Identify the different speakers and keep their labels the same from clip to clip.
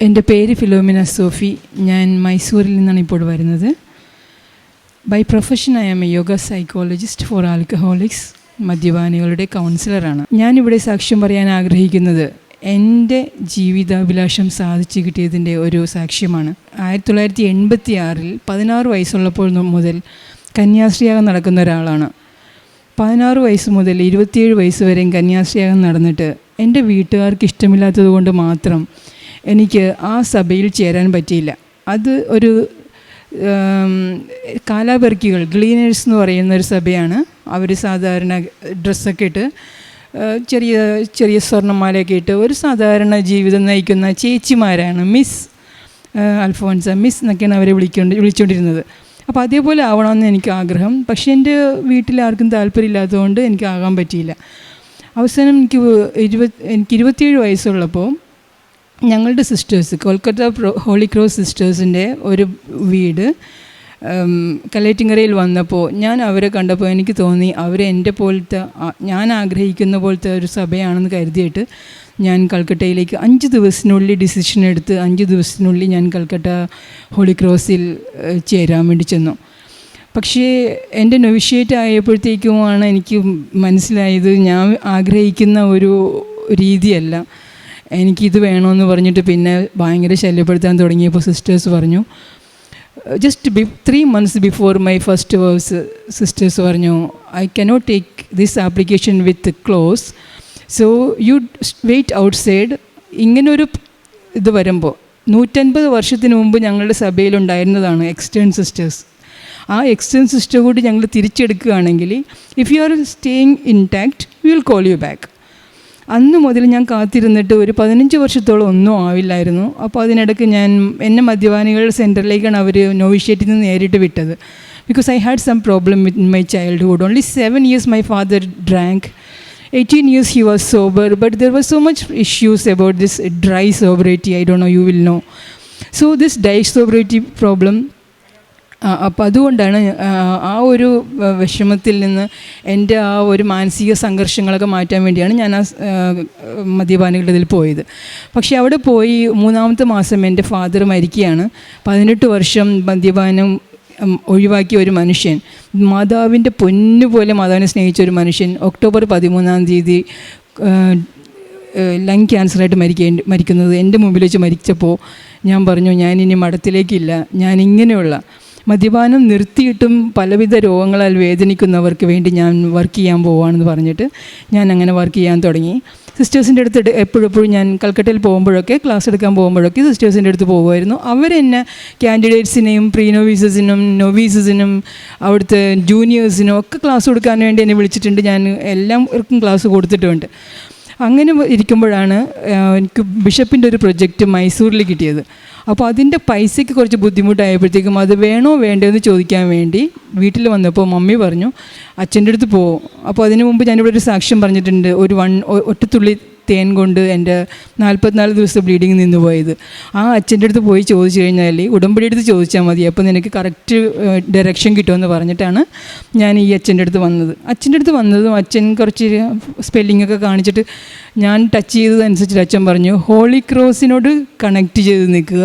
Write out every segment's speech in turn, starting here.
Speaker 1: എന്റെ പേര് ഫിലോമിന സോഫി. ഞാൻ മൈസൂരിൽ നിന്നാണ് ഇപ്പോൾ വരുന്നത്. By profession I am a yoga psychologist for alcoholics മദ്യപാനികളുടെ കൗൺസിലറാണ് ഞാനിവിടെ സാക്ഷ്യം പറയാൻ ആഗ്രഹിക്കുന്നത് എന്റെ ജീവിതാഭിലാഷം സാധിച്ചു കിട്ടിയതിന്റെ ഒരു സാക്ഷ്യമാണ്. ആയിരത്തി തൊള്ളായിരത്തി എൺപത്തി ആറിൽ പതിനാറ് വയസ്സുള്ളപ്പോൾ മുതൽ കന്യാസ്ത്രീയാകം നടക്കുന്ന ഒരാളാണ്. പതിനാറ് വയസ്സ് മുതൽ ഇരുപത്തിയേഴ് വയസ്സ് വരെയും കന്യാസ്ത്രീയാകം നടന്നിട്ട് എന്റെ വീട്ടുകാർക്ക് ഇഷ്ടമില്ലാത്തത് കൊണ്ട് മാത്രം എനിക്ക് ആ സഭയിൽ ചേരാൻ പറ്റിയില്ല. അത് ഒരു കാലാപെർക്കികൾ ഗ്ലീനേഴ്സ് എന്ന് പറയുന്ന ഒരു സഭയാണ്. അവർ സാധാരണ ഡ്രസ്സൊക്കെ ഇട്ട് ചെറിയ ചെറിയ സ്വർണമാലയൊക്കെ ഇട്ട് ഒരു സാധാരണ ജീവിതം നയിക്കുന്ന ചേച്ചിമാരാണ് മിസ് അൽഫോൻസ മിസ് എന്നൊക്കെയാണ് അവരെ വിളിക്കൊണ്ട് വിളിച്ചുകൊണ്ടിരുന്നത് അപ്പോൾ അതേപോലെ ആവണമെന്ന് എനിക്ക് ആഗ്രഹം. പക്ഷേ എന്റെ വീട്ടിൽ ആർക്കും താല്പര്യമില്ലാത്തതുകൊണ്ട് എനിക്ക് ആകാൻ പറ്റിയില്ല. അവസാനം എനിക്ക് ഇരുപത് എനിക്ക് ഇരുപത്തിയേഴ് വയസ്സുള്ളപ്പോൾ ഞങ്ങളുടെ സിസ്റ്റേഴ്സ് കൊൽക്കത്ത ഹോളി ക്രോസ് സിസ്റ്റേഴ്സിന്റെ ഒരു വീട് കലേറ്റിങ്ങരയിൽ വന്നപ്പോൾ ഞാൻ അവരെ കണ്ടപ്പോൾ എനിക്ക് തോന്നി അവർ എന്റെ പോലത്തെ ഞാൻ ആഗ്രഹിക്കുന്ന പോലത്തെ ഒരു സഭയാണെന്ന് കരുതിയിട്ട് ഞാൻ കൽക്കട്ടയിലേക്ക് അഞ്ച് ദിവസത്തിനുള്ളിൽ ഡിസിഷൻ എടുത്ത് അഞ്ച് ദിവസത്തിനുള്ളിൽ ഞാൻ കൽക്കട്ട ഹോളി ക്രോസിൽ ചേരാൻ വേണ്ടി ചെന്നു. പക്ഷേ എന്റെ നൊവിഷ്യേറ്റ് ആയപ്പോഴത്തേക്കുമാണ് എനിക്ക് മനസ്സിലായത് ഞാൻ ആഗ്രഹിക്കുന്ന ഒരു രീതിയല്ല. എനിക്കിത് വേണമെന്ന് പറഞ്ഞിട്ട് പിന്നെ ഭയങ്കര ശല്യപ്പെടുത്താൻ തുടങ്ങിയപ്പോൾ സിസ്റ്റേഴ്സ് പറഞ്ഞു just be three months before my first vows sisters പറഞ്ഞു I cannot take this application with close so you wait outside ഇങ്ങനൊരു ഇത് വരുമ്പോൾ നൂറ്റൻപത് വർഷത്തിന് മുമ്പ് ഞങ്ങളുടെ സഭയിലുണ്ടായിരുന്നതാണ് എക്സ്റ്റേൺ സിസ്റ്റേഴ്സ് ആ എക്സ്റ്റേൺ സിസ്റ്റർ കൂടി ഞങ്ങൾ തിരിച്ചെടുക്കുകയാണെങ്കിൽ if you are staying intact will call you back അന്ന് മുതൽ ഞാൻ കാത്തിരുന്നിട്ട് ഒരു പതിനഞ്ച് വർഷത്തോളം ഒന്നും ആവില്ലായിരുന്നു. അപ്പോൾ അതിനിടയ്ക്ക് ഞാൻ എന്നെ മദ്യപാനികളുടെ സെന്ററിലേക്കാണ് അവർ നോവിഷ്യേറ്റിൽ നിന്ന് നേരിട്ട് വിട്ടത്. Because I had some problem with my childhood only seven years my father drank 18 years he was sober but there was so much issues about this dry sobriety I don't know you will know so this dry sobriety problem അപ്പം അതുകൊണ്ടാണ് ആ ഒരു വിഷമത്തിൽ നിന്ന് എന്റെ ആ ഒരു മാനസിക സംഘർഷങ്ങളൊക്കെ മാറ്റാൻ വേണ്ടിയാണ് ഞാൻ ആ മദ്യപാനികളുടെ ഇതിൽ പോയത്. പക്ഷേ അവിടെ പോയി മൂന്നാമത്തെ മാസം എന്റെ ഫാദർ മരിക്കുകയാണ്. പതിനെട്ട് വർഷം മദ്യപാനം ഒഴിവാക്കിയ ഒരു മനുഷ്യൻ മാതാവിന്റെ പൊന്നുപോലെ മാതാവിനെ സ്നേഹിച്ച ഒരു മനുഷ്യൻ ഒക്ടോബർ പതിമൂന്നാം തീയതി ലങ് ക്യാൻസറായിട്ട് മരിക്കേണ്ടി മരിക്കുന്നത് എന്റെ മുമ്പിൽ വെച്ച് മരിച്ചപ്പോൾ ഞാൻ പറഞ്ഞു ഞാൻ ഇനി മഠത്തിലേക്കില്ല ഞാൻ ഇങ്ങനെയുള്ള മദ്യപാനം നിർത്തിയിട്ടും പലവിധ രോഗങ്ങളാൽ വേദനിക്കുന്നവർക്ക് വേണ്ടി ഞാൻ വർക്ക് ചെയ്യാൻ പോവുകയാണെന്ന് പറഞ്ഞിട്ട് ഞാൻ അങ്ങനെ വർക്ക് ചെയ്യാൻ തുടങ്ങി. സിസ്റ്റേഴ്സിന്റെ അടുത്ത് എപ്പോഴും ഞാൻ കൽക്കട്ടയിൽ പോകുമ്പോഴൊക്കെ ക്ലാസ് എടുക്കാൻ പോകുമ്പോഴൊക്കെ സിസ്റ്റേഴ്സിന്റെ അടുത്ത് പോകുമായിരുന്നു. അവരെന്നെ ക്യാൻഡിഡേറ്റ്സിനെയും പ്രീ നോവീസസിനും നോവീസസിനും അവിടുത്തെ ജൂനിയേഴ്സിനും ഒക്കെ ക്ലാസ് കൊടുക്കാൻ വേണ്ടി എന്നെ വിളിച്ചിട്ടുണ്ട്. ഞാൻ എല്ലാവർക്കും ക്ലാസ് കൊടുത്തിട്ടുമുണ്ട് അങ്ങനെ ഇരിക്കുമ്പോഴാണ് എനിക്ക് ബിഷപ്പിന്റെ ഒരു പ്രൊജക്റ്റ് മൈസൂരിൽ കിട്ടിയത്. അപ്പോൾ അതിന്റെ പൈസയ്ക്ക് കുറച്ച് ബുദ്ധിമുട്ടായപ്പോഴത്തേക്കും അത് വേണോ വേണ്ടോ എന്ന് ചോദിക്കാൻ വേണ്ടി വീട്ടിൽ വന്നപ്പോൾ മമ്മി പറഞ്ഞു അച്ഛന്റെ അടുത്ത് പോകും അപ്പോൾ അതിന് മുമ്പ് ഞാനിവിടെ ഒരു സാക്ഷ്യം പറഞ്ഞിട്ടുണ്ട് ഒരു വൺ ഒറ്റത്തുള്ളി തേൻ കൊണ്ട് എന്റെ നാൽപ്പത്തിനാല് ദിവസത്തെ ബ്ലീഡിങ് നിന്ന് പോയത് ആ അച്ഛന്റെ അടുത്ത് പോയി ചോദിച്ചു കഴിഞ്ഞാൽ ഉടമ്പടി എടുത്ത് ചോദിച്ചാൽ മതി. അപ്പോൾ നിനക്ക് കറക്റ്റ് ഡയറക്ഷൻ കിട്ടുമെന്ന് പറഞ്ഞിട്ടാണ് ഞാൻ ഈ അച്ഛന്റെ അടുത്ത് വന്നത്. അച്ഛന്റെ അടുത്ത് വന്നതും അച്ഛൻ കുറച്ച് സ്പെല്ലിംഗ് ഒക്കെ കാണിച്ചിട്ട് ഞാൻ ടച്ച് ചെയ്തതനുസരിച്ചിട്ട് അച്ഛൻ പറഞ്ഞു ഹോളി ക്രോസിനോട് കണക്റ്റ് ചെയ്ത് നിൽക്കുക.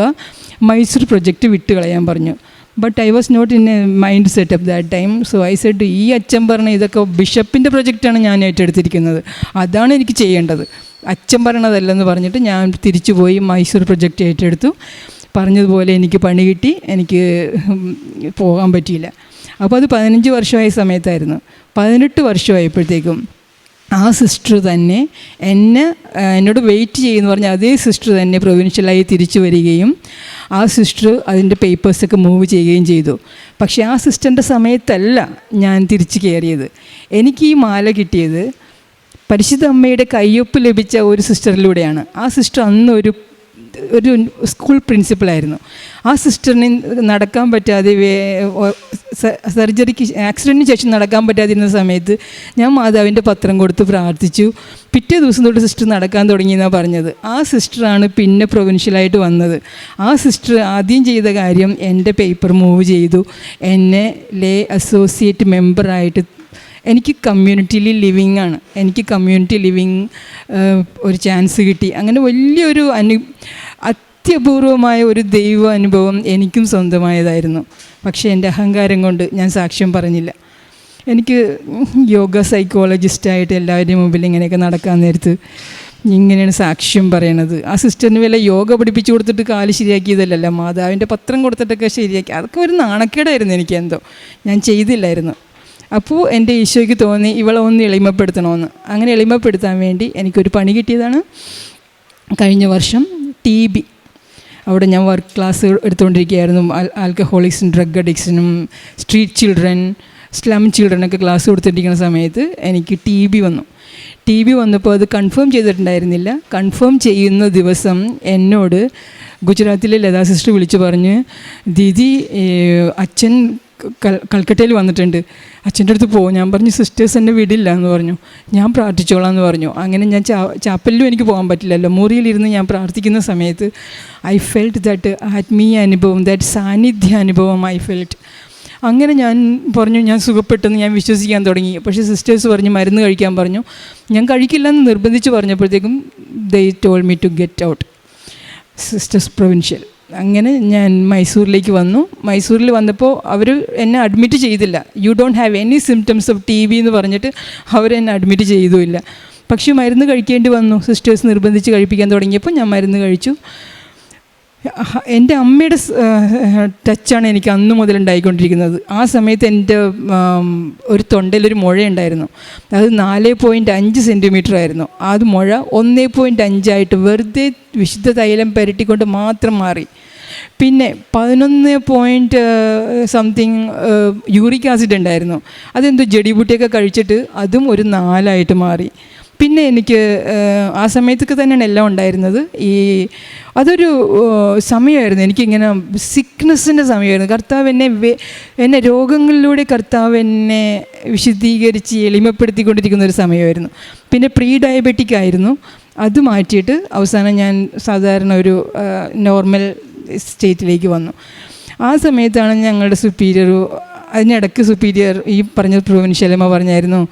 Speaker 1: മൈസൂർ പ്രൊജക്റ്റ് വിട്ട് കളയാൻ പറഞ്ഞു. But I was not in a mind set up that time so I said ഈ അച്ഛൻ പറഞ്ഞ ഇതൊക്കെ ബിഷപ്പിന്റെ പ്രൊജക്റ്റാണ് ഞാൻ ഏറ്റെടുത്തിരിക്കുന്നത്. അതാണ് എനിക്ക് ചെയ്യേണ്ടത്. അച്ഛൻ പറയണതല്ലെന്ന് പറഞ്ഞിട്ട് ഞാൻ തിരിച്ചു പോയി മൈസൂർ പ്രൊജക്റ്റ് ഏറ്റെടുത്തു. പറഞ്ഞതുപോലെ എനിക്ക് പണി കിട്ടി. എനിക്ക് പോകാൻ പറ്റിയില്ല. അപ്പോൾ അത് പതിനഞ്ച് വർഷമായ സമയത്തായിരുന്നു. പതിനെട്ട് വർഷമായപ്പോഴത്തേക്കും ആ സിസ്റ്റർ തന്നെ എന്നെ എന്നോട് വെയിറ്റ് ചെയ്യുമെന്ന് പറഞ്ഞ അതേ സിസ്റ്റർ തന്നെ പ്രൊവിൻഷ്യലായി തിരിച്ചു വരികയും ആ സിസ്റ്റർ അതിന്റെ പേപ്പേഴ്സൊക്കെ മൂവ് ചെയ്യുകയും ചെയ്തു. പക്ഷേ ആ സിസ്റ്ററിന്റെ സമയത്തല്ല ഞാൻ തിരിച്ചു കയറിയത്. എനിക്ക് ഈ മാല കിട്ടിയത് പരിശുദ്ധ അമ്മയുടെ കയ്യൊപ്പ് ലഭിച്ച ഒരു സിസ്റ്ററിലൂടെയാണ്. ആ സിസ്റ്റർ അന്ന് ഒരു സ്കൂൾ പ്രിൻസിപ്പളായിരുന്നു ആ സിസ്റ്ററിന് നടക്കാൻ പറ്റാതെ സർജറിക്ക് ആക്സിഡന്റിന് ശേഷം നടക്കാൻ പറ്റാതിരുന്ന സമയത്ത് ഞാൻ മാതാവിന്റെ പത്രം കൊടുത്ത് പ്രാർത്ഥിച്ചു. പിറ്റേ ദിവസം തൊട്ട് സിസ്റ്റർ നടക്കാൻ തുടങ്ങിയെന്നാണ് പറഞ്ഞത്. ആ സിസ്റ്ററാണ് പിന്നെ പ്രൊവിൻഷ്യലായിട്ട് വന്നത്. ആ സിസ്റ്റർ ആദ്യം ചെയ്ത കാര്യം എന്റെ പേപ്പർ മൂവ് ചെയ്തു. എന്നെ ലേ അസോസിയേറ്റ് മെമ്പറായിട്ട് എനിക്ക് കമ്മ്യൂണിറ്റിയിൽ ലിവിങ് ആണ്. എനിക്ക് കമ്മ്യൂണിറ്റി ലിവിങ് ഒരു ചാൻസ് കിട്ടി. അങ്ങനെ വലിയൊരു അനു അത്യപൂർവമായ ഒരു ദൈവ അനുഭവം എനിക്കും സ്വന്തമായതായിരുന്നു. പക്ഷേ എന്റെ അഹങ്കാരം കൊണ്ട് ഞാൻ സാക്ഷ്യം പറഞ്ഞില്ല. എനിക്ക് യോഗ സൈക്കോളജിസ്റ്റായിട്ട് എല്ലാവരുടെയും മുമ്പിൽ ഇങ്ങനെയൊക്കെ നടക്കാൻ നേരത്ത് ഇങ്ങനെയാണ് സാക്ഷ്യം പറയണത്. ആ സിസ്റ്ററിന് വല്ല യോഗ പഠിപ്പിച്ചു കൊടുത്തിട്ട് കാൽ ശരിയാക്കിയതല്ലല്ലോ? മാതാവിന്റെ പത്രം കൊടുത്തിട്ടൊക്കെ ശരിയാക്കി. അതൊക്കെ ഒരു നാണക്കേടായിരുന്നു എനിക്ക് എന്തോ. ഞാൻ ചെയ്തില്ലായിരുന്നു. അപ്പോൾ എന്റെ ഈശോയ്ക്ക് തോന്നി ഇവളെ ഒന്ന് എളിമപ്പെടുത്തണമെന്ന് അങ്ങനെ എളിമപ്പെടുത്താൻ വേണ്ടി എനിക്കൊരു പണി കിട്ടിയതാണ്. കഴിഞ്ഞ വർഷം ടി ബി. അവിടെ ഞാൻ വർക്ക് ക്ലാസ് എടുത്തുകൊണ്ടിരിക്കുകയായിരുന്നു. ആൽക്കഹോളിക്സും ഡ്രഗ് അഡിക്ഷനും സ്ട്രീറ്റ് ചിൽഡ്രൻ സ്ലം ചിൽഡ്രനൊക്കെ ക്ലാസ് കൊടുത്തിരിക്കുന്ന സമയത്ത് എനിക്ക് ടി ബി വന്നു. ടി ബി വന്നപ്പോൾ അത് കൺഫേം ചെയ്തിട്ടുണ്ടായിരുന്നില്ല. കൺഫേം ചെയ്യുന്ന ദിവസം എന്നോട് ഗുജറാത്തിലെ ലതാ സിസ്റ്റർ വിളിച്ചു പറഞ്ഞ് ദീദി അച്ഛൻ കൽക്കട്ടയിൽ വന്നിട്ടുണ്ട്. അച്ഛന്റെ അടുത്ത് പോകും ഞാൻ പറഞ്ഞു സിസ്റ്റേഴ്സ് എന്നെ വിടില്ല എന്ന് പറഞ്ഞു. ഞാൻ പ്രാർത്ഥിച്ചോളാം എന്ന് പറഞ്ഞു. അങ്ങനെ ഞാൻ ചാ ചാപ്പലിലും എനിക്ക് പോകാൻ പറ്റില്ലല്ലോ. മുറിയിലിരുന്ന് ഞാൻ പ്രാർത്ഥിക്കുന്ന സമയത്ത് ഐ ഫെൽറ്റ് ദാറ്റ് ആത്മീയ അനുഭവം ദാറ്റ് സാന്നിധ്യ അനുഭവം ഐ ഫെൽറ്റ് അങ്ങനെ ഞാൻ പറഞ്ഞു ഞാൻ സുഖപ്പെട്ടെന്ന് ഞാൻ വിശ്വസിക്കാൻ തുടങ്ങി. പക്ഷേ സിസ്റ്റേഴ്സ് പറഞ്ഞു മരുന്ന് കഴിക്കാൻ പറഞ്ഞു. ഞാൻ കഴിക്കില്ല എന്ന് നിർബന്ധിച്ച് പറഞ്ഞപ്പോഴത്തേക്കും they told me to get out sisters provincial അങ്ങനെ ഞാൻ മൈസൂരിലേക്ക് വന്നു. മൈസൂരിൽ വന്നപ്പോൾ അവർ എന്നെ അഡ്മിറ്റ് ചെയ്തില്ല. You don't have any symptoms of T B എന്ന് പറഞ്ഞിട്ട് അവരെന്നെ അഡ്മിറ്റ് ചെയ്തുമില്ല. പക്ഷേ മരുന്ന് കഴിക്കേണ്ടി വന്നു. സിസ്റ്റേഴ്സ് നിർബന്ധിച്ച് കഴിപ്പിക്കാൻ തുടങ്ങിയപ്പോൾ ഞാൻ മരുന്ന് കഴിച്ചു. എന്റെ അമ്മയുടെ ടച്ചാണ് എനിക്ക് അന്ന് മുതൽ ഉണ്ടായിക്കൊണ്ടിരിക്കുന്നത്. ആ സമയത്ത് എന്റെ ഒരു തൊണ്ടയിലൊരു മുഴയുണ്ടായിരുന്നു അത് നാല് പോയിന്റ് അഞ്ച് സെന്റിമീറ്റർ ആയിരുന്നു. അത് മുഴ ഒന്നേ പോയിന്റ് അഞ്ചായിട്ട് വെറുതെ വിശുദ്ധ തൈലം പുരട്ടിക്കൊണ്ട് മാത്രം മാറി. പിന്നെ പതിനൊന്ന് പോയിന്റ് സംതിങ് യൂറിക് ആസിഡ് ഉണ്ടായിരുന്നു. അതെന്തോ ജഡിബുട്ടിയൊക്കെ കഴിച്ചിട്ട് അതും ഒരു നാലായിട്ട് മാറി. പിന്നെ എനിക്ക് ആ സമയത്തൊക്കെ തന്നെയാണ് എല്ലാം ഉണ്ടായിരുന്നത്. ഈ അതൊരു സമയമായിരുന്നു. എനിക്കിങ്ങനെ സിക്നെസ്സിന്റെ സമയമായിരുന്നു. കർത്താവ് എന്നെ എന്നെ രോഗങ്ങളിലൂടെ കർത്താവ് എന്നെ വിശുദ്ധീകരിച്ച് എളിമപ്പെടുത്തിക്കൊണ്ടിരിക്കുന്ന ഒരു സമയമായിരുന്നു. പിന്നെ പ്രീ ഡയബറ്റിക് ആയിരുന്നു. അത് മാറ്റിയിട്ട് അവസാനം ഞാൻ സാധാരണ ഒരു നോർമൽ സ്റ്റേറ്റിലേക്ക് വന്നു. ആ സമയത്താണ് ഞങ്ങളുടെ സുപ്പീരിയർ അതിനിടയ്ക്ക് സുപ്പീരിയർ ഈ പറഞ്ഞ പ്രൊവിൻഷ്യലമ്മ പറഞ്ഞായിരുന്നു "ഉം,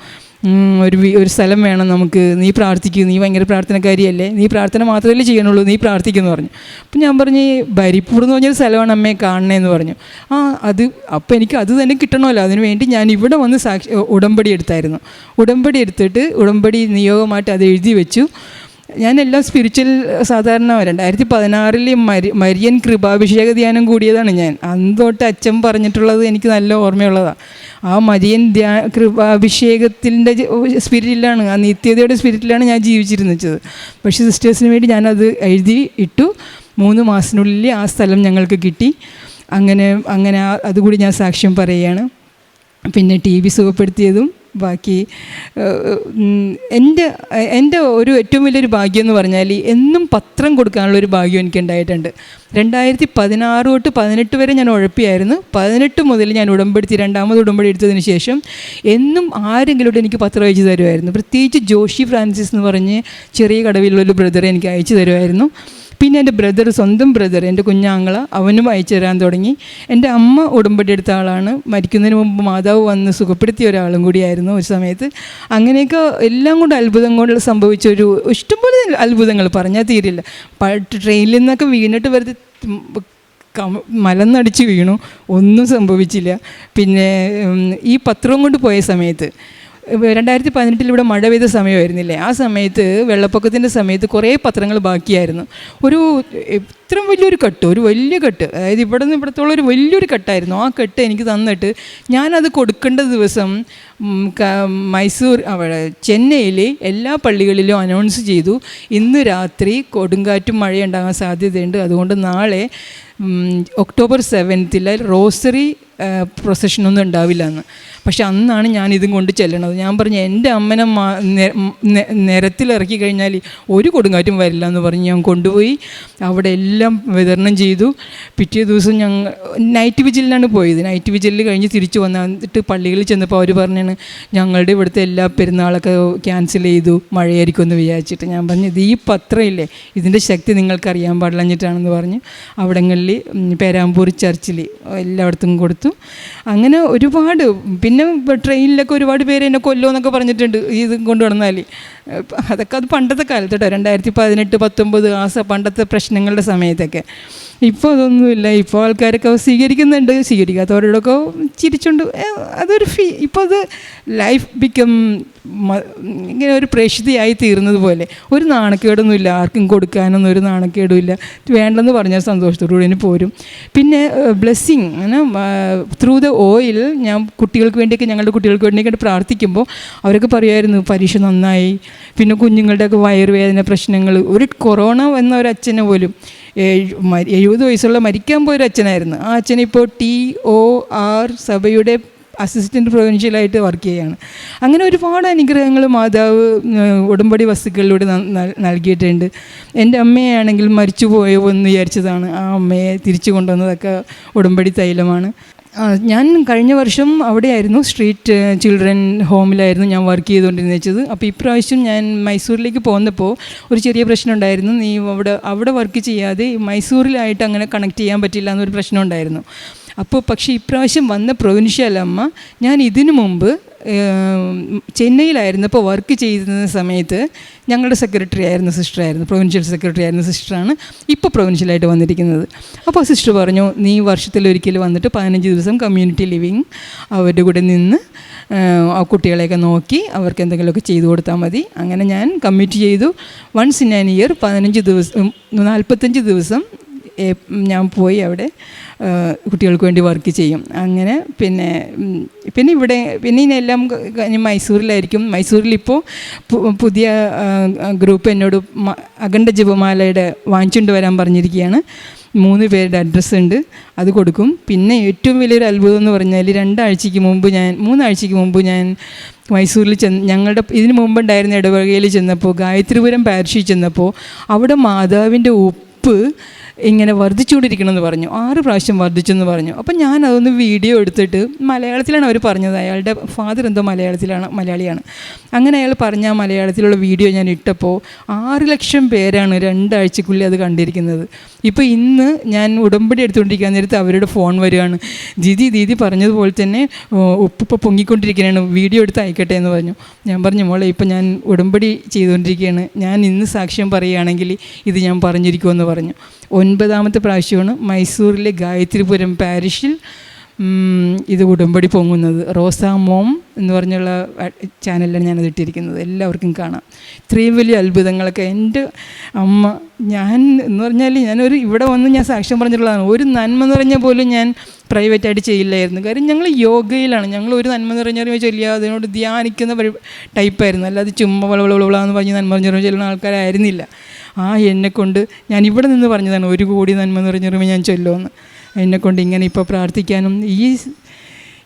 Speaker 1: ഒരു ഒരു സ്ഥലം വേണം നമുക്ക്. നീ പ്രാർത്ഥിക്കൂ. നീ ഭയങ്കര പ്രാർത്ഥനക്കാരിയല്ലേ? നീ പ്രാർത്ഥന മാത്രമല്ലേ ചെയ്യണുള്ളൂ നീ പ്രാർത്ഥിക്കുമെന്ന് പറഞ്ഞു. അപ്പം ഞാൻ പറഞ്ഞു "ഈ ബരിപ്പൂർ എന്ന് പറഞ്ഞൊരു സ്ഥലമാണ് അമ്മയെ കാണണേന്ന് പറഞ്ഞു. ആ അത് അപ്പോൾ എനിക്ക് അത് തന്നെ കിട്ടണമല്ലോ. അതിന് വേണ്ടി ഞാൻ ഇവിടെ വന്ന് സാക്ഷി ഉടമ്പടി എടുത്തായിരുന്നു. ഉടമ്പടി എടുത്തിട്ട് ഉടമ്പടി നിയോഗമായിട്ട് അത് എഴുതി വെച്ചു. ഞാനെല്ലാം സ്പിരിച്വൽ സാധാരണ രണ്ടായിരത്തി പതിനാറിൽ മരി മരിയൻ കൃപാഭിഷേക ധ്യാനം കൂടിയതാണ് ഞാൻ. അന്ന് തൊട്ട് അച്ഛൻ പറഞ്ഞിട്ടുള്ളത് എനിക്ക് നല്ല ഓർമ്മയുള്ളതാണ് ആ മരിയൻ ധ്യാ കൃപാഭിഷേകത്തിന്റെ സ്പിരിറ്റിലാണ് ആ നിത്യതയുടെ സ്പിരിറ്റിലാണ് ഞാൻ ജീവിച്ചിരുന്നത്. പക്ഷേ സിസ്റ്റേഴ്സിന് വേണ്ടി ഞാനത് എഴുതി ഇട്ടു. മൂന്ന് മാസത്തിനുള്ളിൽ ആ സ്ഥലം ഞങ്ങൾക്ക് കിട്ടി. അങ്ങനെ അങ്ങനെ അതുകൂടി ഞാൻ സാക്ഷ്യം പറയുകയാണ്. പിന്നെ ടി വി സുഖപ്പെടുത്തിയതും ബാക്കി എന്റെ എന്റെ ഒരു ഏറ്റവും വലിയൊരു ഭാഗ്യം എന്ന് പറഞ്ഞാൽ എന്നും പത്രം കൊടുക്കാനുള്ള ഒരു ഭാഗ്യം എനിക്ക് ഉണ്ടായിട്ടുണ്ട് രണ്ടായിരത്തി പതിനാറ് തൊട്ട് പതിനെട്ട് വരെ ഞാൻ ഉഴപ്പിയായിരുന്നു. പതിനെട്ട് മുതൽ ഞാൻ ഉടമ്പെടുത്തി രണ്ടാമത് ഉടമ്പടി എടുത്തതിന് ശേഷം എന്നും ആരെങ്കിലും എനിക്ക് പത്രം അയച്ചു തരുമായിരുന്നു. പ്രത്യേകിച്ച് ജോഷി ഫ്രാൻസിസ് എന്ന് പറഞ്ഞ് ചെറിയ കടവിലുള്ളൊരു ബ്രദറെ എനിക്ക് അയച്ചു തരുമായിരുന്നു. പിന്നെ എന്റെ ബ്രദർ സ്വന്തം ബ്രദർ എന്റെ കുഞ്ഞാങ്ങള അവനും അയച്ചു തരാൻ തുടങ്ങി. എന്റെ അമ്മ ഉടമ്പടി എടുത്ത ആളാണ്. മരിക്കുന്നതിന് മുമ്പ് മാതാവ് വന്ന് സുഖപ്പെടുത്തിയ ഒരാളും കൂടിയായിരുന്നു ഒരു സമയത്ത്. അങ്ങനെയൊക്കെ എല്ലാം കൊണ്ട് അത്ഭുതം കൊണ്ട് സംഭവിച്ച ഒരു ഇഷ്ടംപോലെ അത്ഭുതങ്ങൾ. പറഞ്ഞാൽ തീരില്ല. ട്രെയിനിൽ നിന്നൊക്കെ വീണിട്ട് വെറുതെ മലന്നടിച്ച് വീണു. ഒന്നും സംഭവിച്ചില്ല. പിന്നെ ഈ പത്രവും കൊണ്ട് പോയ സമയത്ത് രണ്ടായിരത്തി പതിനെട്ടിൽ ഇവിടെ മഴ പെയ്ത സമയമായിരുന്നില്ലേ? ആ സമയത്ത് വെള്ളപ്പൊക്കത്തിന്റെ സമയത്ത് കുറേ പത്രങ്ങൾ ബാക്കിയായിരുന്നു. ഒരു ഇത്രയും വലിയൊരു കെട്ട് ഒരു വലിയ കെട്ട്. അതായത് ഇവിടെ നിന്ന് ഇവിടത്തോളം ഒരു വലിയൊരു കെട്ടായിരുന്നു. ആ കെട്ട് എനിക്ക് തന്നിട്ട് ഞാനത് കൊടുക്കേണ്ട ദിവസം മൈസൂർ അവിടെ ചെന്നൈയിലെ എല്ലാ പള്ളികളിലും അനൗൺസ് ചെയ്തു. ഇന്ന് രാത്രി കൊടുങ്കാറ്റും മഴയുണ്ടാകാൻ സാധ്യതയുണ്ട്. അതുകൊണ്ട് നാളെ ഒക്ടോബർ സെവൻത്തിൽ റോസറി പ്രൊസഷനൊന്നും ഉണ്ടാവില്ല എന്ന്. പക്ഷെ അന്നാണ് ഞാൻ ഇതും കൊണ്ട് ചെല്ലണത്. ഞാൻ പറഞ്ഞു എന്റെ അമ്മനെ നിരത്തിലിറക്കി കഴിഞ്ഞാൽ ഒരു കൊടുങ്കാറ്റും വരില്ല എന്ന് പറഞ്ഞ് ഞാൻ കൊണ്ടുപോയി. അവിടെ വിതരണം ചെയ്തു. പിറ്റേ ദിവസം ഞങ്ങൾ നൈറ്റ് വിജിലിനാണ് പോയത്. നൈറ്റ് വിജിലിൽ കഴിഞ്ഞ് തിരിച്ചു വന്നിട്ട് പള്ളികളിൽ ചെന്നപ്പോൾ അവർ പറഞ്ഞാണ് ഞങ്ങളുടെ ഇവിടുത്തെ എല്ലാ പെരുന്നാളൊക്കെ ക്യാൻസൽ ചെയ്തു മഴയായിരിക്കും എന്ന് വിചാരിച്ചിട്ട്. ഞാൻ പറഞ്ഞത് ഈ പത്രമില്ലേ? ഇതിന്റെ ശക്തി നിങ്ങൾക്കറിയാൻ പാടില്ലഞ്ഞിട്ടാണെന്ന് പറഞ്ഞ്. അവിടങ്ങളിൽ പേരാമ്പൂർ ചർച്ചിൽ എല്ലായിടത്തും കൊടുത്തു. അങ്ങനെ ഒരുപാട് പിന്നെ ട്രെയിനിലൊക്കെ ഒരുപാട് പേര് എന്നെ കൊല്ലുമെന്നൊക്കെ പറഞ്ഞിട്ടുണ്ട് ഇത് കൊണ്ടു വന്നാൽ അതൊക്കെ അത് പണ്ടത്തെ കാലത്ത് കേട്ടോ രണ്ടായിരത്തി പതിനെട്ട് പത്തൊമ്പത് ആ പണ്ടത്തെ പ്രശ്നങ്ങളുടെ സമയത്തൊക്കെ ഇപ്പോൾ അതൊന്നുമില്ല ഇപ്പോൾ ആൾക്കാരൊക്കെ സ്വീകരിക്കുന്നുണ്ട്. സ്വീകരിക്കാത്തവരോടൊക്കെ ചിരിച്ചുണ്ട്. അതൊരു ഫീ ഇപ്പോൾ അത് ലൈഫ് ബിക്കം ഇങ്ങനെ ഒരു പ്രേക്ഷിതയായി തീർന്നത് പോലെ ഒരു നാണക്കേടൊന്നും ഇല്ല ആർക്കും കൊടുക്കാനൊന്നും ഒരു നാണക്കേടും ഇല്ല വേണ്ടെന്ന് പറഞ്ഞാൽ സന്തോഷത്തോടുകൂടി കൂടി പോരും. പിന്നെ ബ്ലെസ്സിങ്. ത്രൂ ദ ഓയിൽ ഞാൻ കുട്ടികൾക്ക് വേണ്ടിയൊക്കെ ഞങ്ങളുടെ കുട്ടികൾക്ക് വേണ്ടിയൊക്കെ പ്രാർത്ഥിക്കുമ്പോൾ അവരൊക്കെ പറയുമായിരുന്നു പരീക്ഷ നന്നായി. പിന്നെ കുഞ്ഞുങ്ങളുടെയൊക്കെ വയറുവേദന പ്രശ്നങ്ങൾ. ഒരു കൊറോണ വന്ന ഒരു അച്ഛനെ പോലും ഏഴ് എഴുപത് വയസ്സുള്ള മരിക്കാൻ പോയൊരു അച്ഛനായിരുന്നു. ആ അച്ഛനിപ്പോൾ ടി ഒ ആർ സഭയുടെ അസിസ്റ്റന്റ് പ്രൊവിൻഷ്യലായിട്ട് വർക്ക് ചെയ്യുകയാണ്. അങ്ങനെ ഒരുപാട് അനുഗ്രഹങ്ങൾ മാതാവ് ഉടമ്പടി വസ്തുക്കളിലൂടെ നൽകിയിട്ടുണ്ട്. എന്റെ അമ്മയാണെങ്കിൽ മരിച്ചു പോയോ എന്ന് വിചാരിച്ചതാണ് ആ അമ്മയെ തിരിച്ചു കൊണ്ടുവന്നതൊക്കെ ഉടമ്പടി തൈലമാണ്. ഞാൻ കഴിഞ്ഞ വർഷം അവിടെയായിരുന്നു സ്ട്രീറ്റ് ചിൽഡ്രൻ ഹോമിലായിരുന്നു ഞാൻ വർക്ക് ചെയ്തുകൊണ്ടിരുന്നത്. വെച്ചത് അപ്പോൾ ഇപ്രാവശ്യം ഞാൻ മൈസൂരിലേക്ക് പോകുന്നപ്പോൾ ഒരു ചെറിയ പ്രശ്നം ഉണ്ടായിരുന്നു നീ അവിടെ അവിടെ വർക്ക് ചെയ്യാതെ മൈസൂരിലായിട്ട് അങ്ങനെ കണക്ട് ചെയ്യാൻ പറ്റില്ല എന്നൊരു പ്രശ്നം ഉണ്ടായിരുന്നു അപ്പോൾ പക്ഷേ ഇപ്രാവശ്യം വന്ന പ്രൊവിൻഷ്യൽ അമ്മ ഞാൻ ഇതിനു മുമ്പ് ഏം, ചെന്നൈയിലായിരുന്നപ്പോൾ വർക്ക് ചെയ്യുന്ന സമയത്ത് ഞങ്ങളുടെ സെക്രട്ടറി ആയിരുന്നു സിസ്റ്റർ ആയിരുന്നു പ്രൊവിൻഷ്യൽ സെക്രട്ടറി ആയിരുന്ന സിസ്റ്ററാണ് ഇപ്പോൾ പ്രൊവിൻഷ്യലായിട്ട് വന്നിരിക്കുന്നത്. അപ്പോൾ സിസ്റ്റർ പറഞ്ഞു നീ വർഷത്തിൽ വർഷത്തിലൊരിക്കൽ വന്നിട്ട് പതിനഞ്ച് ദിവസം കമ്മ്യൂണിറ്റി ലിവിങ് അവരുടെ കൂടെ നിന്ന് ആ കുട്ടികളെയൊക്കെ നോക്കി അവർക്ക് എന്തെങ്കിലുമൊക്കെ ചെയ്തു കൊടുത്താൽ മതി. അങ്ങനെ ഞാൻ കമ്മിറ്റ് ചെയ്തു. വൺസ് ഇൻ ആൻ ഇയർ പതിനഞ്ച് ദിവസം നാൽപ്പത്തഞ്ച് ദിവസം ഞാൻ പോയി അവിടെ കുട്ടികൾക്ക് വേണ്ടി വർക്ക് ചെയ്യും. അങ്ങനെ പിന്നെ പിന്നെ ഇവിടെ പിന്നെ ഇതിനെല്ലാം ക- മൈസൂരിലായിരിക്കും. മൈസൂരിലിപ്പോൾ പുതിയ ഗ്രൂപ്പ് എന്നോട് അഖണ്ഡ ജപമാലയുടെ വാങ്ങിച്ചുകൊണ്ട് വരാൻ പറഞ്ഞിരിക്കുകയാണ്. മൂന്ന് പേരുടെ അഡ്രസ്സ് ഉണ്ട് അത് കൊടുക്കും. പിന്നെ ഏറ്റവും വലിയൊരു അത്ഭുതം എന്ന് പറഞ്ഞാൽ രണ്ടാഴ്ചയ്ക്ക് മുമ്പ് ഞാൻ മൂന്നാഴ്ചയ്ക്ക് മുമ്പ് ഞാൻ മൈസൂരിൽ ചെന്ന് ഞങ്ങളുടെ ഇതിന് മുമ്പുണ്ടായിരുന്ന ഇടവകയിൽ ചെന്നപ്പോൾ ഗായത്രിപുരം പാരിഷിൽ ചെന്നപ്പോൾ അവിടെ മാതാവിന്റെ ഉപ്പ് ഇങ്ങനെ വർദ്ധിച്ചുകൊണ്ടിരിക്കണമെന്ന് പറഞ്ഞു. ആറ് പ്രാവശ്യം വർദ്ധിച്ചെന്ന് പറഞ്ഞു. അപ്പം ഞാൻ അതൊന്ന് വീഡിയോ എടുത്തിട്ട് മലയാളത്തിലാണ് അവർ പറഞ്ഞത്. അയാളുടെ ഫാദർ എന്തോ മലയാളത്തിലാണ് മലയാളിയാണ്. അങ്ങനെ അയാൾ പറഞ്ഞ മലയാളത്തിലുള്ള വീഡിയോ ഞാൻ ഇട്ടപ്പോൾ ആറ് ലക്ഷം പേരാണ് രണ്ടാഴ്ചക്കുള്ളിൽ അത് കണ്ടിരിക്കുന്നത്. ഇപ്പോൾ ഇന്ന് ഞാൻ ഉടമ്പടി എടുത്തുകൊണ്ടിരിക്കാൻ നേരത്ത് അവരുടെ ഫോൺ വരികയാണ്. ദീദി ദീദി പറഞ്ഞതുപോലെ തന്നെ ഉപ്പിപ്പോൾ പൊങ്ങിക്കൊണ്ടിരിക്കുകയാണ്. വീഡിയോ എടുത്ത് അയക്കട്ടെ എന്ന് പറഞ്ഞു. ഞാൻ പറഞ്ഞു മോളെ ഇപ്പം ഞാൻ ഉടമ്പടി ചെയ്തുകൊണ്ടിരിക്കുകയാണ്. ഞാൻ ഇന്ന് സാക്ഷ്യം പറയുകയാണെങ്കിൽ ഇത് ഞാൻ പറഞ്ഞിരിക്കുമെന്ന് പറഞ്ഞു. ഒൻപതാമത്തെ പ്രാവശ്യമാണ് മൈസൂരിലെ ഗായത്രിപുരം പാരിഷിൽ ഇത് ഉടമ്പടി പൊങ്ങുന്നത്. റോസാ മോം എന്ന് പറഞ്ഞുള്ള ചാനലിലാണ് ഞാനത് ഇട്ടിരിക്കുന്നത്. എല്ലാവർക്കും കാണാം. ഇത്രയും വലിയ അത്ഭുതങ്ങളൊക്കെ എന്റെ അമ്മ ഞാൻ എന്ന് പറഞ്ഞാൽ ഞാനൊരു ഇവിടെ വന്ന് ഞാൻ സാക്ഷ്യം പറഞ്ഞിട്ടുള്ളതാണ്. ഒരു നന്മ നിറഞ്ഞ പോലും ഞാൻ പ്രൈവറ്റായിട്ട് ചെയ്യില്ലായിരുന്നു. കാര്യം ഞങ്ങൾ യോഗയിലാണ്. ഞങ്ങൾ ഒരു നന്മ നിറഞ്ഞറിഞ്ഞ ചൊല്ലിയ അതിനോട് ധ്യാനിക്കുന്ന ടൈപ്പായിരുന്നു. അല്ലാതെ ചുമ്മാ വളവളവളവളാന്ന് പറഞ്ഞ് നന്മ നിറഞ്ഞറിഞ്ഞ ചെല്ലുന്ന ആൾക്കാരായിരുന്നില്ല. ആ എന്നെക്കൊണ്ട് ഞാൻ ഇവിടെ നിന്ന് പറഞ്ഞതാണ് ഒരു കോടി നന്മ നിറഞ്ഞിറങ്ങി ഞാൻ ചൊല്ലുമെന്ന്. എന്നെക്കൊണ്ട് ഇങ്ങനെ ഇപ്പോൾ പ്രാർത്ഥിക്കാനും ഈ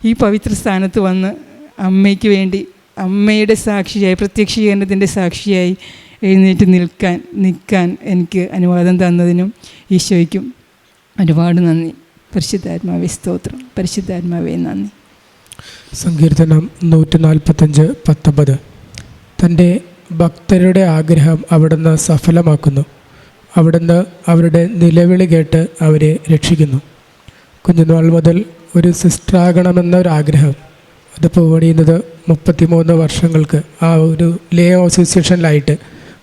Speaker 1: ഈ പവിത്ര സ്ഥാനത്ത് വന്ന് അമ്മയ്ക്ക് വേണ്ടി അമ്മയുടെ സാക്ഷിയായി പ്രത്യക്ഷീകരണത്തിന്റെ സാക്ഷിയായി എഴുന്നേറ്റ് നിൽക്കാൻ നിൽക്കാൻ എനിക്ക് അനുവാദം തന്നതിനും ഈശോയ്ക്കും ഒരുപാട് നന്ദി. പരിശുദ്ധാത്മാവേ സ്തോത്രം. പരിശുദ്ധാത്മാവേ നന്ദി.
Speaker 2: സങ്കീർത്തനം നൂറ്റി നാൽപ്പത്തഞ്ച് പത്തൊമ്പത്. തന്റെ ഭക്തരുടെ ആഗ്രഹം അവിടുന്ന് സഫലമാക്കുന്നു. അവിടുന്ന് അവരുടെ നിലവിളി കേട്ട് അവരെ രക്ഷിക്കുന്നു. കുഞ്ഞുനാൾ മുതൽ ഒരു സിസ്റ്ററാകണമെന്ന ഒരു ആഗ്രഹം അത് പൂവണിയുന്നത് മുപ്പത്തിമൂന്ന് വർഷങ്ങൾക്ക് ആ ഒരു ലേ അസോസിയേഷനിലായിട്ട്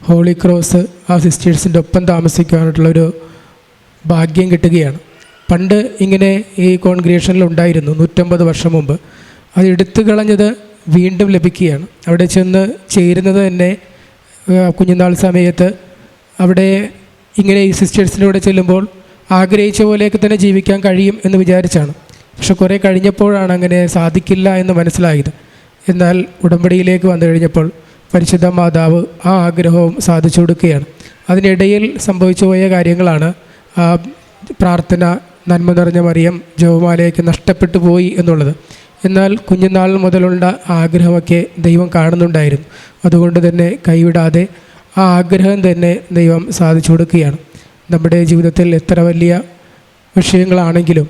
Speaker 2: ഹോളി ക്രോസ് ആ സിസ്റ്റേഴ്സിന്റെ ഒപ്പം താമസിക്കുവാനായിട്ടുള്ളൊരു ഭാഗ്യം കിട്ടുകയാണ്. പണ്ട് ഇങ്ങനെ ഈ കോൺഗ്രിയേഷനിൽ ഉണ്ടായിരുന്നു നൂറ്റമ്പത് വർഷം മുമ്പ്. അത് എടുത്തു കളഞ്ഞത് വീണ്ടും ലഭിക്കുകയാണ്. അവിടെ ചെന്ന് ചേരുന്നത് തന്നെ കുഞ്ഞുനാൾ സമയത്ത് അവിടെ ഇങ്ങനെ ഈ സിസ്റ്റേഴ്സിലൂടെ ചെല്ലുമ്പോൾ ആഗ്രഹിച്ച പോലെയൊക്കെ തന്നെ ജീവിക്കാൻ കഴിയും എന്ന് വിചാരിച്ചാണ്. പക്ഷെ കുറേ കഴിഞ്ഞപ്പോഴാണ് അങ്ങനെ സാധിക്കില്ല എന്ന് മനസ്സിലായത്. എന്നാൽ ഉടമ്പടിയിലേക്ക് വന്നു കഴിഞ്ഞപ്പോൾ പരിശുദ്ധ മാതാവ് ആ ആഗ്രഹവും സാധിച്ചു കൊടുക്കുകയാണ്. അതിനിടയിൽ സംഭവിച്ചു പോയ കാര്യങ്ങളാണ് പ്രാർത്ഥന നന്മ നിറഞ്ഞ മറിയം ജവമാലയൊക്കെ നഷ്ടപ്പെട്ടു പോയി എന്നുള്ളത്. എന്നാൽ കുഞ്ഞുനാൾ മുതലുള്ള ആഗ്രഹമൊക്കെ ദൈവം കാണുന്നുണ്ടായിരുന്നു. അതുകൊണ്ട് തന്നെ കൈവിടാതെ ആ ആഗ്രഹം തന്നെ ദൈവം സാധിച്ചു കൊടുക്കുകയാണ്. നമ്മുടെ ജീവിതത്തിൽ എത്ര വലിയ വിഷയങ്ങളാണെങ്കിലും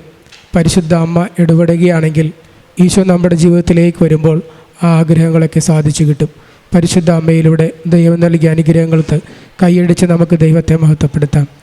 Speaker 2: പരിശുദ്ധ അമ്മ ഇടപെടുകയാണെങ്കിൽ ഈശോ നമ്മുടെ ജീവിതത്തിലേക്ക് വരുമ്പോൾ ആ ആഗ്രഹങ്ങളൊക്കെ സാധിച്ചു കിട്ടും. പരിശുദ്ധ അമ്മയിലൂടെ ദൈവം നൽകിയ അനുഗ്രഹങ്ങൾക്ക് കൈയടിച്ച് നമുക്ക് ദൈവത്തെ മഹത്വപ്പെടുത്താം.